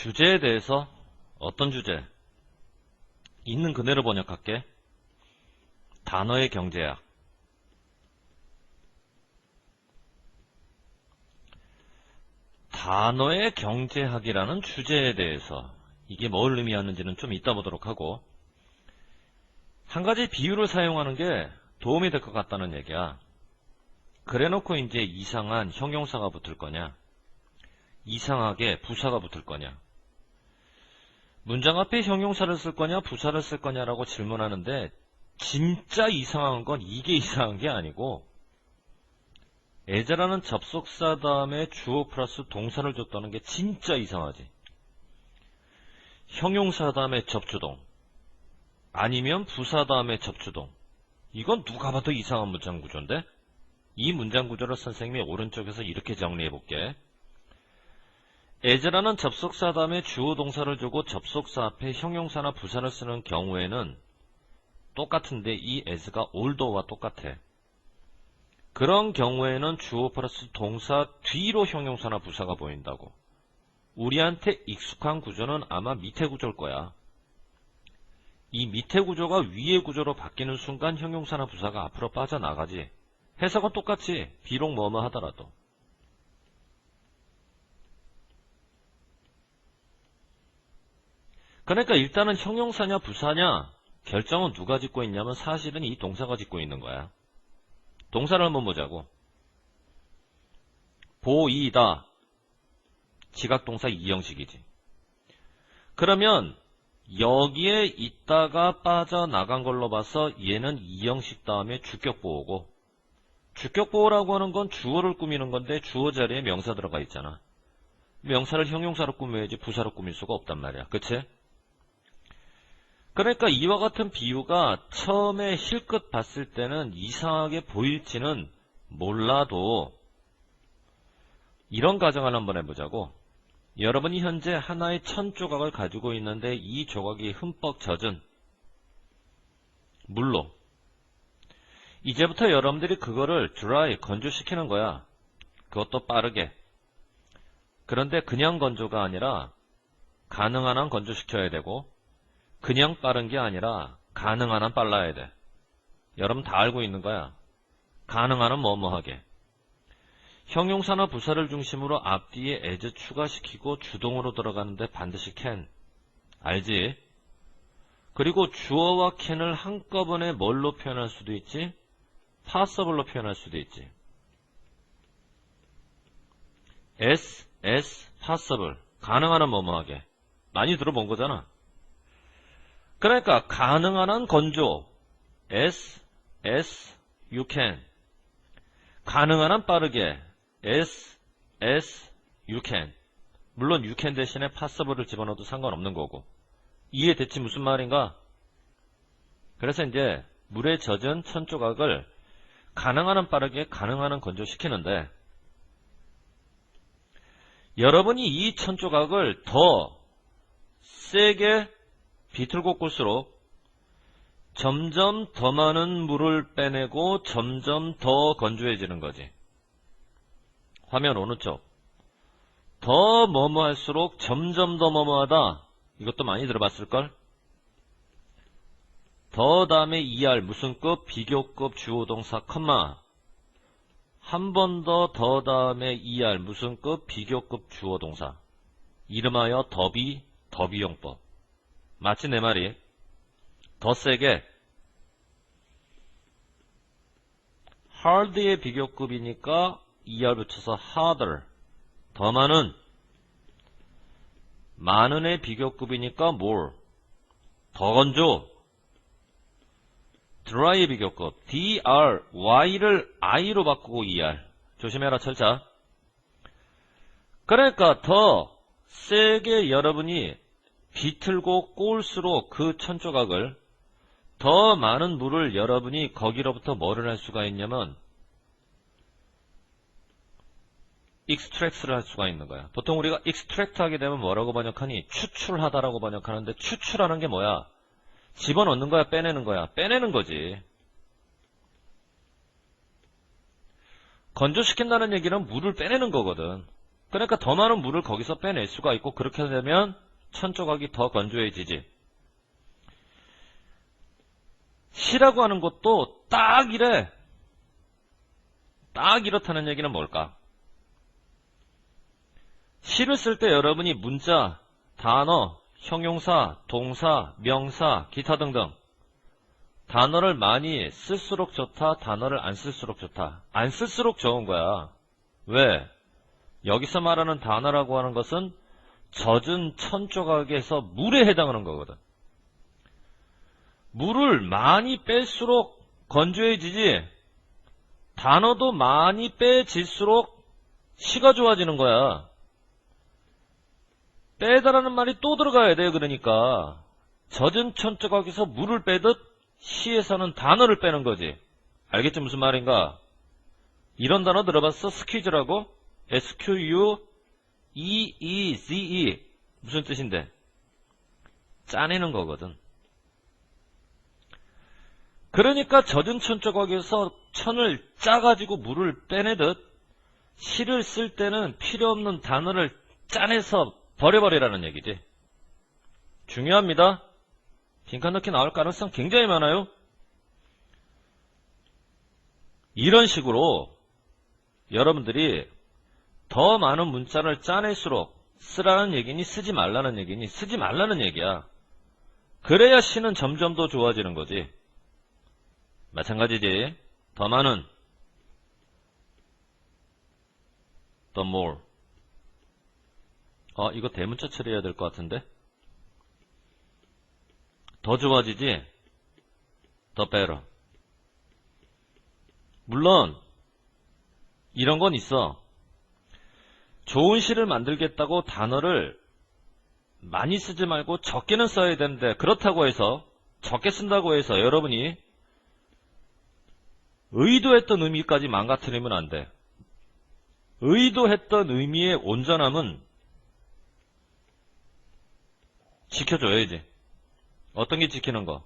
주제에 대해서 어떤 주제? 있는 그대로 번역할게. 단어의 경제학. 단어의 경제학이라는 주제에 대해서 이게 뭘 의미하는지는 좀 이따 보도록 하고 한 가지 비유를 사용하는 게 도움이 될 것 같다는 얘기야. 그래 놓고 이제 이상한 형용사가 붙을 거냐? 이상하게 부사가 붙을 거냐? 문장 앞에 형용사를 쓸 거냐, 부사를 쓸 거냐라고 질문하는데 진짜 이상한 건 이게 이상한 게 아니고 애자라는 접속사 다음에 주어 플러스 동사를 줬다는 게 진짜 이상하지. 형용사 다음에 접주동 아니면 부사 다음에 접주동 이건 누가 봐도 이상한 문장 구조인데 이 문장 구조를 선생님이 오른쪽에서 이렇게 정리해 볼게. As라는 접속사 다음에 주어 동사를 주고 접속사 앞에 형용사나 부사를 쓰는 경우에는 똑같은데 이 as가 older와 똑같아. 그런 경우에는 주어 플러스 동사 뒤로 형용사나 부사가 보인다고. 우리한테 익숙한 구조는 아마 밑에 구조일 거야. 이 밑에 구조가 위의 구조로 바뀌는 순간 형용사나 부사가 앞으로 빠져나가지. 해석은 똑같이 비록 뭐뭐 하더라도. 그러니까 일단은 형용사냐 부사냐 결정은 누가 짓고 있냐면 사실은 이 동사가 짓고 있는 거야. 동사를 한번 보자고. 보이다. 지각동사 이형식이지. 그러면 여기에 있다가 빠져나간 걸로 봐서 얘는 이형식 다음에 주격보호고 주격보호라고 하는 건 주어를 꾸미는 건데 주어 자리에 명사 들어가 있잖아. 명사를 형용사로 꾸며야지 부사로 꾸밀 수가 없단 말이야. 그치? 그러니까 이와 같은 비유가 처음에 실끝 봤을 때는 이상하게 보일지는 몰라도 이런 가정을 한번 해보자고. 여러분이 현재 하나의 천 조각을 가지고 있는데 이 조각이 흠뻑 젖은 물로 이제부터 여러분들이 그거를 드라이 건조시키는 거야. 그것도 빠르게. 그런데 그냥 건조가 아니라 가능한 한 건조시켜야 되고 그냥 빠른 게 아니라 가능한 한 빨라야 돼. 여러분 다 알고 있는 거야. 가능한 한 뭐뭐하게. 형용사나 부사를 중심으로 앞뒤에 as 추가시키고 주동으로 들어가는데 반드시 can. 알지? 그리고 주어와 can을 한꺼번에 뭘로 표현할 수도 있지? passable로 표현할 수도 있지. s, s, possible. 가능한 한 뭐뭐하게. 많이 들어본 거잖아. 그러니까 가능한 한 건조. S, S, you can. 가능한 한 빠르게. S, S, you can. 물론 you can 대신에 passable을 집어넣어도 상관없는 거고. 이해됐지 무슨 말인가? 그래서 이제 물에 젖은 천 조각을 가능한 한 빠르게 가능한 한 건조시키는데 여러분이 이 천 조각을 더 세게 꿀수록 점점 더 많은 물을 빼내고 점점 더 건조해지는 거지. 화면 어느 쪽? 더 뭐뭐 할수록 점점 더 뭐뭐하다. 이것도 많이 들어봤을걸? 더 다음에 ER 무슨 급? 비교급 주어동사 컴마 한 번 더 더 다음에 ER 무슨 급? 비교급 주어동사 이름하여 더비 더비용법 마치 내 말이 더 세게 hard의 비교급이니까 er 붙여서 harder 더 많은 많은의 비교급이니까 more 더 건조 dry의 비교급 dr y를 i로 바꾸고 er. 조심해라 철자. 그러니까 더 세게 여러분이 비틀고 꼬울수록 그 천조각을 더 많은 물을 여러분이 거기로부터 뭐를 할 수가 있냐면 익스트랙트를 할 수가 있는 거야. 보통 우리가 익스트랙트 하게 되면 뭐라고 번역하니? 추출하다라고 번역하는데 추출하는 게 뭐야? 집어넣는 거야? 빼내는 거야? 빼내는 거지. 건조시킨다는 얘기는 물을 빼내는 거거든. 그러니까 더 많은 물을 거기서 빼낼 수가 있고 그렇게 되면 천 조각이 더 건조해지지. 시라고 하는 것도 딱 이래. 딱 이렇다는 얘기는 뭘까? 시를 쓸 때 여러분이 문자, 단어, 형용사, 동사, 명사, 기타 등등 단어를 많이 쓸수록 좋다, 단어를 안 쓸수록 좋다. 안 쓸수록 좋은 거야. 왜? 여기서 말하는 단어라고 하는 것은 젖은 천 조각에서 물에 해당하는 거거든. 물을 많이 뺄수록 건조해지지, 단어도 많이 빼질수록 시가 좋아지는 거야. 빼다라는 말이 또 들어가야 돼요, 그러니까. 젖은 천조각에서 물을 빼듯 시에서는 단어를 빼는 거지. 알겠지, 무슨 말인가? 이런 단어 들어봤어? 스퀴즈라고? S-Q-U-E-E-Z-E. 무슨 뜻인데? 짜내는 거거든. 그러니까 젖은 천 조각에서 천을 짜가지고 물을 빼내듯 시를 쓸 때는 필요 없는 단어를 짜내서 버려버리라는 얘기지. 중요합니다. 빈칸 넣기 나올 가능성 굉장히 많아요. 이런 식으로 여러분들이 더 많은 문자를 짜낼수록 쓰라는 얘기니 쓰지 말라는 얘기니 쓰지 말라는 얘기야. 그래야 시는 점점 더 좋아지는 거지. 마찬가지지. 더 많은 the more 어, 이거 대문자 처리해야 될 것 같은데? 더 좋아지지? 더 better. 물론, 이런 건 있어. 좋은 시를 만들겠다고 단어를 많이 쓰지 말고 적게는 써야 되는데, 그렇다고 해서, 적게 쓴다고 해서 여러분이 의도했던 의미까지 망가뜨리면 안 돼. 의도했던 의미의 온전함은 지켜줘야지. 어떤 게 지키는 거?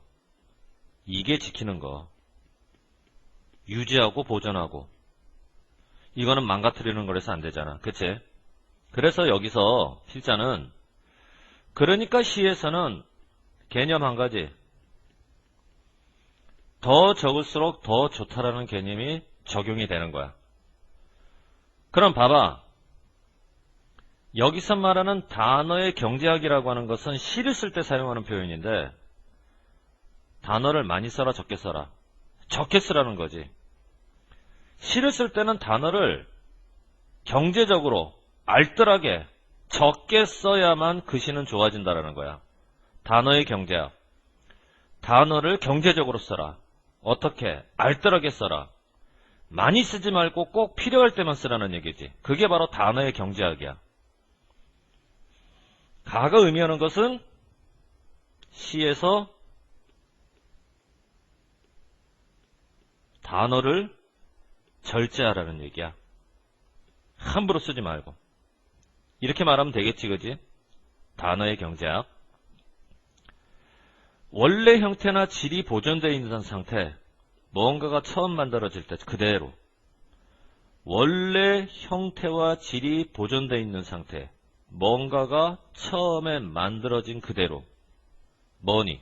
이게 지키는 거. 유지하고 보존하고. 이거는 망가뜨리는 거라서 안 되잖아. 그치? 그래서 여기서 필자는 그러니까 시에서는 개념 한 가지. 더 적을수록 더 좋다라는 개념이 적용이 되는 거야. 그럼 봐봐. 여기서 말하는 단어의 경제학이라고 하는 것은 시를 쓸 때 사용하는 표현인데 단어를 많이 써라 적게 써라 적게 쓰라는 거지 시를 쓸 때는 단어를 경제적으로 알뜰하게 적게 써야만 그 시는 좋아진다라는 거야. 단어의 경제학 단어를 경제적으로 써라. 어떻게? 알뜰하게 써라. 많이 쓰지 말고 꼭 필요할 때만 쓰라는 얘기지. 그게 바로 단어의 경제학이야. 가가 의미하는 것은 시에서 단어를 절제하라는 얘기야. 함부로 쓰지 말고. 이렇게 말하면 되겠지, 그지? 단어의 경제학. 원래 형태나 질이 보존되어 있는 상태, 무언가가 처음 만들어질 때 그대로. 원래 형태와 질이 보존되어 있는 상태, 뭔가가 처음에 만들어진 그대로 뭐니?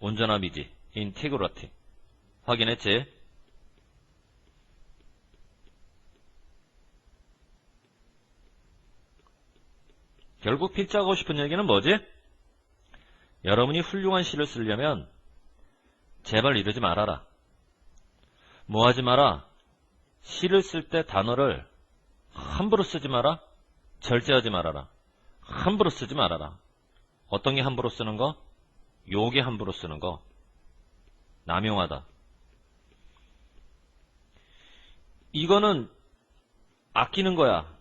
온전함이지. 인티그러티. 확인했지? 결국 필자하고 싶은 얘기는 뭐지? 여러분이 훌륭한 시를 쓰려면 제발 이러지 말아라. 뭐 하지 마라. 시를 쓸 때 단어를 함부로 쓰지 마라. 절제하지 말아라. 함부로 쓰지 말아라. 어떤 게 함부로 쓰는 거? 요게 함부로 쓰는 거. 남용하다. 이거는 아끼는 거야.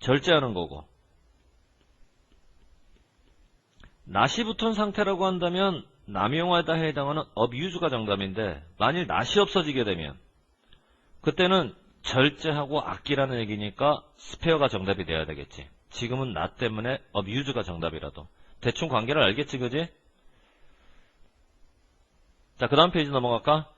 절제하는 거고. 낫이 붙은 상태라고 한다면 남용하다에 해당하는 어뷰즈가 정답인데 만일 낫이 없어지게 되면 그때는 절제하고 아끼라는 얘기니까 스페어가 정답이 돼야 되겠지. 지금은 나 때문에 abuse가 정답이라도. 대충 관계를 알겠지, 그지? 자, 그 다음 페이지 넘어갈까?